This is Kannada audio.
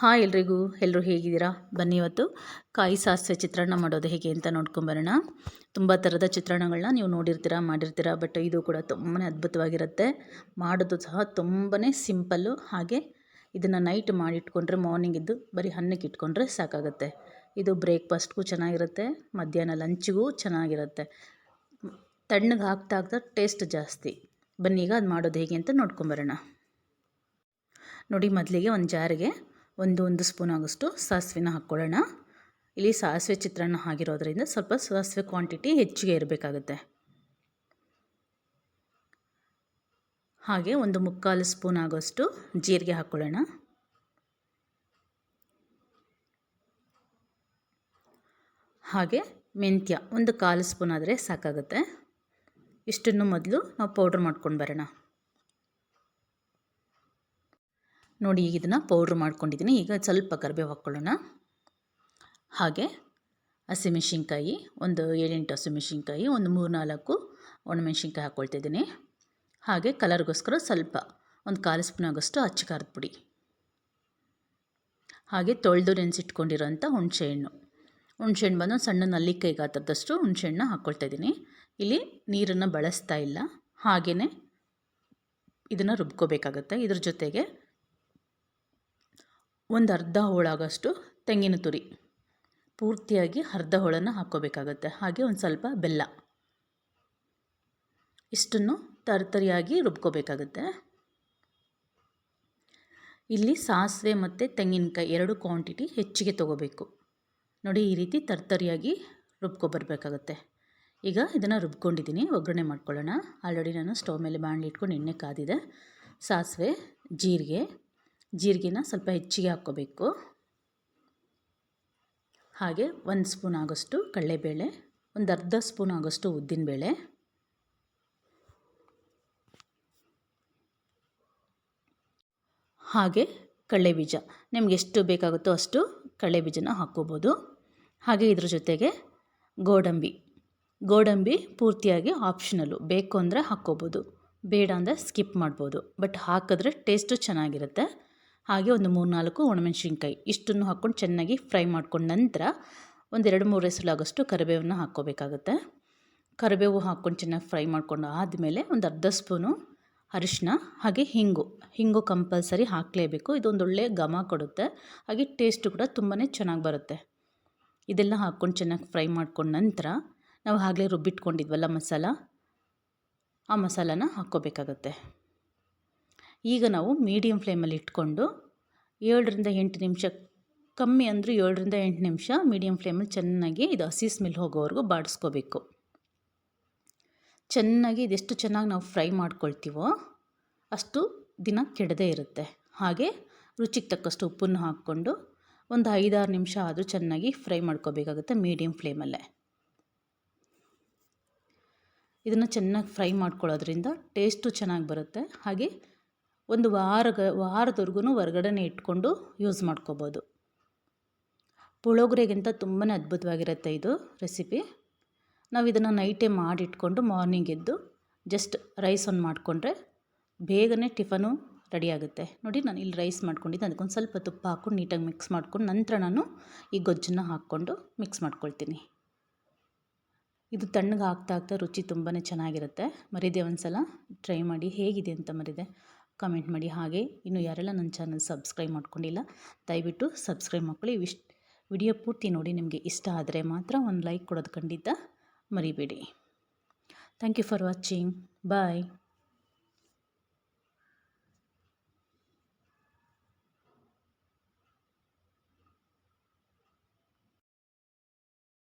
ಹಾಯ್ ಎಲ್ರಿಗೂ ಎಲ್ಲರೂ ಹೇಗಿದ್ದೀರಾ? ಬನ್ನಿ ಇವತ್ತು. ಕಾಯಿ ಸಾಸಿವೆ ಚಿತ್ರಾನ್ನ ಮಾಡೋದು ಹೇಗೆ ಅಂತ ನೋಡ್ಕೊಂಬರೋಣ ತುಂಬ ಥರದ ಚಿತ್ರಾನ್ನಗಳನ್ನ ನೀವು ನೋಡಿರ್ತೀರಾ, ಮಾಡಿರ್ತೀರ, ಬಟ್ ಇದು ಕೂಡ ತುಂಬಾ ಅದ್ಭುತವಾಗಿರುತ್ತೆ. ಮಾಡೋದು ಸಹ ತುಂಬಾ ಸಿಂಪಲ್ಲು. ಹಾಗೆ ಇದನ್ನು ನೈಟ್ ಮಾಡಿಟ್ಕೊಂಡ್ರೆ ಮಾರ್ನಿಂಗ್ ಇದ್ದು ಬರೀ ಹಣ್ಣಕ್ಕೆ ಇಟ್ಕೊಂಡ್ರೆ ಸಾಕಾಗುತ್ತೆ. ಇದು ಬ್ರೇಕ್ಫಾಸ್ಟ್ಗೂ ಚೆನ್ನಾಗಿರುತ್ತೆ, ಮಧ್ಯಾಹ್ನ ಲಂಚ್ಗೂ ಚೆನ್ನಾಗಿರುತ್ತೆ. ತಣ್ಣಗೆ ಹಾಕ್ತಾ ಹಾಕ್ತಾ ಟೇಸ್ಟ್ ಜಾಸ್ತಿ. ಬನ್ನಿ ಈಗ ಅದು ಮಾಡೋದು ಹೇಗೆ ಅಂತ ನೋಡ್ಕೊಂಬರೋಣ ನೋಡಿ, ಮೊದಲಿಗೆ ಒಂದು ಜಾರಿಗೆ ಒಂದು ಒಂದು ಸ್ಪೂನ್ ಆಗೋಷ್ಟು ಸಾಸಿವೆನ ಹಾಕ್ಕೊಳ್ಳೋಣ. ಇಲ್ಲಿ ಸಾಸಿವೆ ಚಿತ್ರಾನ್ನ ಆಗಿರೋದ್ರಿಂದ ಸ್ವಲ್ಪ ಸಾಸಿವೆ ಕ್ವಾಂಟಿಟಿ ಹೆಚ್ಚಿಗೆ ಇರಬೇಕಾಗುತ್ತೆ. ಹಾಗೆ ಒಂದು ಮುಕ್ಕಾಲು ಸ್ಪೂನ್ ಆಗೋಷ್ಟು ಜೀರಿಗೆ ಹಾಕ್ಕೊಳ್ಳೋಣ. ಹಾಗೆ ಮೆಂತ್ಯ ಒಂದು ಕಾಲು ಸ್ಪೂನ್ ಆದರೆ ಸಾಕಾಗುತ್ತೆ. ಇಷ್ಟನ್ನು ಮೊದಲು ನಾವು ಪೌಡ್ರ್ ಮಾಡ್ಕೊಂಡು ಬರೋಣ. ನೋಡಿ ಈಗ ಇದನ್ನು ಪೌಡ್ರ್ ಮಾಡ್ಕೊಂಡಿದ್ದೀನಿ. ಈಗ ಸ್ವಲ್ಪ ಕರಿಬೇವು ಹಾಕ್ಕೊಳ್ಳೋಣ ಹಾಗೆ ಹಸಿಮೆಣ್ಸಿನ್ಕಾಯಿ ಒಂದು ಏಳೆಂಟು ಹಸಿಮೆಣ್ಸಿನ್ಕಾಯಿ ಒಂದು ಮೂರು ನಾಲ್ಕು ಒಣಮೆಣ್ಸಿನ್ಕಾಯಿ ಹಾಕ್ಕೊಳ್ತಿದ್ದೀನಿ ಹಾಗೆ ಕಲರ್ಗೋಸ್ಕರ ಸ್ವಲ್ಪ ಒಂದು ಕಾಲು ಸ್ಪೂನ್ ಆಗೋಷ್ಟು ಅಚ್ಚ ಖಾರದ ಪುಡಿ. ಹಾಗೆ ತೊಳೆದು ನೆನೆಸಿಟ್ಕೊಂಡಿರೋಂಥ ಹುಣಸೆಹಣ್ಣು ಹುಣಸೆಹಣ್ಣು ಬಂದು ಸಣ್ಣ ನಲ್ಲಿಕಾಯಿ ಗಾತ್ರದಷ್ಟು ಹುಣಸೆಹಣ್ಣು ಹಾಕ್ಕೊಳ್ತಾಯಿದ್ದೀನಿ ಇಲ್ಲಿ ನೀರನ್ನು ಬಳಸ್ತಾ ಇಲ್ಲ. ಹಾಗೆಯೇ ಇದನ್ನು ರುಬ್ಕೋಬೇಕಾಗತ್ತೆ. ಇದ್ರ ಜೊತೆಗೆ ಒಂದು ಅರ್ಧ ಹೋಳಾಗಷ್ಟು ತೆಂಗಿನ ತುರಿ. ಪೂರ್ತಿಯಾಗಿ ಅರ್ಧ ಹೋಳನ್ನು ಹಾಕ್ಕೋಬೇಕಾಗತ್ತೆ. ಹಾಗೆ ಒಂದು ಸ್ವಲ್ಪ ಬೆಲ್ಲ. ಇಷ್ಟನ್ನು ತರ್ತರಿಯಾಗಿ ರುಬ್ಕೋಬೇಕಾಗತ್ತೆ. ಇಲ್ಲಿ ಸಾಸಿವೆ ಮತ್ತು ತೆಂಗಿನಕಾಯಿ ಎರಡು ಕ್ವಾಂಟಿಟಿ ಹೆಚ್ಚಿಗೆ ತೊಗೋಬೇಕು. ನೋಡಿ, ಈ ರೀತಿ ತರ್ತರಿಯಾಗಿ ರುಬ್ಕೊಬರ್ಬೇಕಾಗತ್ತೆ. ಈಗ ಇದನ್ನು ರುಬ್ಕೊಂಡಿದ್ದೀನಿ. ಒಗ್ಗರಣೆ ಮಾಡ್ಕೊಳ್ಳೋಣ. ಆಲ್ರೆಡಿ ನಾನು ಸ್ಟವ್ ಮೇಲೆ ಬಾಣಲಿ ಇಟ್ಕೊಂಡು ಎಣ್ಣೆ ಕಾದಿದೆ. ಸಾಸಿವೆ, ಜೀರಿಗೆ ಜೀರಿಗೆನ ಸ್ವಲ್ಪ ಹೆಚ್ಚಿಗೆ ಹಾಕ್ಕೋಬೇಕು. ಹಾಗೆ ಒಂದು ಸ್ಪೂನ್ ಆಗೋಷ್ಟು ಕಡಲೆಬೇಳೆ, ಒಂದು ಅರ್ಧ ಸ್ಪೂನ್ ಆಗೋಷ್ಟು ಉದ್ದಿನಬೇಳೆ. ಹಾಗೆ ಕಡಲೆಬೀಜ ನಿಮ್ಗೆ ಎಷ್ಟು ಬೇಕಾಗುತ್ತೋ ಅಷ್ಟು ಕಡಲೆಬೀಜನ ಹಾಕ್ಕೋಬೋದು. ಹಾಗೆ ಇದ್ರ ಜೊತೆಗೆ ಗೋಡಂಬಿ. ಗೋಡಂಬಿ ಪೂರ್ತಿಯಾಗಿ ಆಪ್ಷನಲ್ಲು ಬೇಕು ಅಂದರೆ ಹಾಕ್ಕೋಬೋದು. ಬೇಡ ಅಂದರೆ ಸ್ಕಿಪ್ ಮಾಡ್ಬೋದು. ಬಟ್ ಹಾಕಿದ್ರೆ ಟೇಸ್ಟು ಚೆನ್ನಾಗಿರುತ್ತೆ. ಹಾಗೆ ಒಂದು ಮೂರು ನಾಲ್ಕು ಒಣಮೆಣಸಿನ್ಕಾಯಿ. ಇಷ್ಟನ್ನು ಹಾಕ್ಕೊಂಡು ಚೆನ್ನಾಗಿ ಫ್ರೈ ಮಾಡ್ಕೊಂಡ ನಂತರ ಒಂದೆರಡು ಮೂರು ಹೆಸಲಾಗಷ್ಟು ಕರಿಬೇವನ್ನು ಹಾಕ್ಕೋಬೇಕಾಗುತ್ತೆ. ಕರಿಬೇವು ಹಾಕ್ಕೊಂಡು ಚೆನ್ನಾಗಿ ಫ್ರೈ ಮಾಡ್ಕೊಂಡು ಆದಮೇಲೆ ಒಂದು ಅರ್ಧ ಸ್ಪೂನು ಅರಿಶಿನ ಹಾಗೆ ಹಿಂಗು. ಹಿಂಗು ಕಂಪಲ್ಸರಿ ಹಾಕಲೇಬೇಕು. ಇದೊಂದು ಒಳ್ಳೆಯ ಘಮ ಕೊಡುತ್ತೆ. ಹಾಗೆ ಟೇಸ್ಟು ಕೂಡ ತುಂಬಾ ಚೆನ್ನಾಗಿ ಬರುತ್ತೆ. ಇದೆಲ್ಲ ಹಾಕ್ಕೊಂಡು ಚೆನ್ನಾಗಿ ಫ್ರೈ ಮಾಡ್ಕೊಂಡ ನಂತರ ನಾವು ಆಗಲೇ ರುಬ್ಬಿಟ್ಕೊಂಡಿದ್ವಲ್ಲ ಮಸಾಲ, ಆ ಮಸಾಲಾನ ಹಾಕ್ಕೋಬೇಕಾಗತ್ತೆ. ಈಗ ನಾವು ಮೀಡಿಯಮ್ ಫ್ಲೇಮಲ್ಲಿ ಇಟ್ಕೊಂಡು ಏಳರಿಂದ ಎಂಟು ನಿಮಿಷ, ಕಮ್ಮಿ ಅಂದರೂ ಏಳರಿಂದ ಎಂಟು ನಿಮಿಷ ಮೀಡಿಯಂ ಫ್ಲೇಮಲ್ಲಿ ಚೆನ್ನಾಗಿ ಇದು ಹಸಿ ಸ್ಮೆಲ್ ಹೋಗೋವರೆಗೂ ಬಾಡಿಸ್ಕೋಬೇಕು. ಚೆನ್ನಾಗಿ ಇದೆಷ್ಟು ಚೆನ್ನಾಗಿ ನಾವು ಫ್ರೈ ಮಾಡ್ಕೊಳ್ತೀವೋ ಅಷ್ಟು ದಿನ ಕೆಡದೇ ಇರುತ್ತೆ. ಹಾಗೆ ರುಚಿಗೆ ತಕ್ಕಷ್ಟು ಉಪ್ಪನ್ನು ಹಾಕ್ಕೊಂಡು ಒಂದು ಐದಾರು ನಿಮಿಷ ಆದರೂ ಚೆನ್ನಾಗಿ ಫ್ರೈ ಮಾಡ್ಕೋಬೇಕಾಗುತ್ತೆ ಮೀಡಿಯಮ್ ಫ್ಲೇಮಲ್ಲೇ ಇದನ್ನು ಚೆನ್ನಾಗಿ ಫ್ರೈ ಮಾಡ್ಕೊಳ್ಳೋದ್ರಿಂದ ಟೇಸ್ಟು ಚೆನ್ನಾಗಿ ಬರುತ್ತೆ. ಹಾಗೆ ಒಂದು ವಾರಗ ವಾರದವರೆಗೂ ಹೊರ್ಗಡೆನೇ ಇಟ್ಕೊಂಡು ಯೂಸ್ ಮಾಡ್ಕೋಬೋದು. ಪುಳೋಗ್ರೆಗಿಂತ ತುಂಬಾ ಅದ್ಭುತವಾಗಿರುತ್ತೆ ಇದು ರೆಸಿಪಿ ನಾವು ಇದನ್ನು ನೈಟೇ ಮಾಡಿಟ್ಕೊಂಡು ಮಾರ್ನಿಂಗ್ ಎದ್ದು ಜಸ್ಟ್ ರೈಸ್ ಒಂದು ಮಾಡಿಕೊಂಡ್ರೆ ಬೇಗನೆ ಟಿಫನು ರೆಡಿ ಆಗುತ್ತೆ. ನೋಡಿ ನಾನು ಇಲ್ಲಿ ರೈಸ್ ಮಾಡ್ಕೊಂಡಿದ್ದೆ, ಅದಕ್ಕೊಂದು ಸ್ವಲ್ಪ ತುಪ್ಪ ಹಾಕ್ಕೊಂಡು ನೀಟಾಗಿ ಮಿಕ್ಸ್ ಮಾಡ್ಕೊಂಡು ನಂತರ ನಾನು ಈ ಗೊಜ್ಜನ್ನು ಹಾಕ್ಕೊಂಡು ಮಿಕ್ಸ್ ಮಾಡ್ಕೊಳ್ತೀನಿ. ಇದು ತಣ್ಣಗೆ ಆಗ್ತಾ ಆಗ್ತಾ ರುಚಿ ತುಂಬಾ ಚೆನ್ನಾಗಿರುತ್ತೆ. ಮರಿದೆ ಒಂದು ಸಲ ಟ್ರೈ ಮಾಡಿ ಹೇಗಿದೆ ಅಂತ ಮರಿದೆ. ಕಮೆಂಟ್ ಮಾಡಿ. ಹಾಗೆ ಇನ್ನು ಯಾರೆಲ್ಲ ನನ್ನ ಚಾನಲ್ ಸಬ್ಸ್ಕ್ರೈಬ್ ಮಾಡ್ಕೊಂಡಿಲ್ಲ, ದಯವಿಟ್ಟು ಸಬ್ಸ್ಕ್ರೈಬ್ ಮಾಡ್ಕೊಳ್ಳಿ. ವಿಶ್ ವಿಡಿಯೋ ಪೂರ್ತಿ ನೋಡಿ. ನಿಮಗೆ ಇಷ್ಟ ಆದರೆ ಮಾತ್ರ ಒಂದು ಲೈಕ್ ಕೊಡೋದು ಖಂಡಿತ ಮರಿಬೇಡಿ. Thank you for watching bye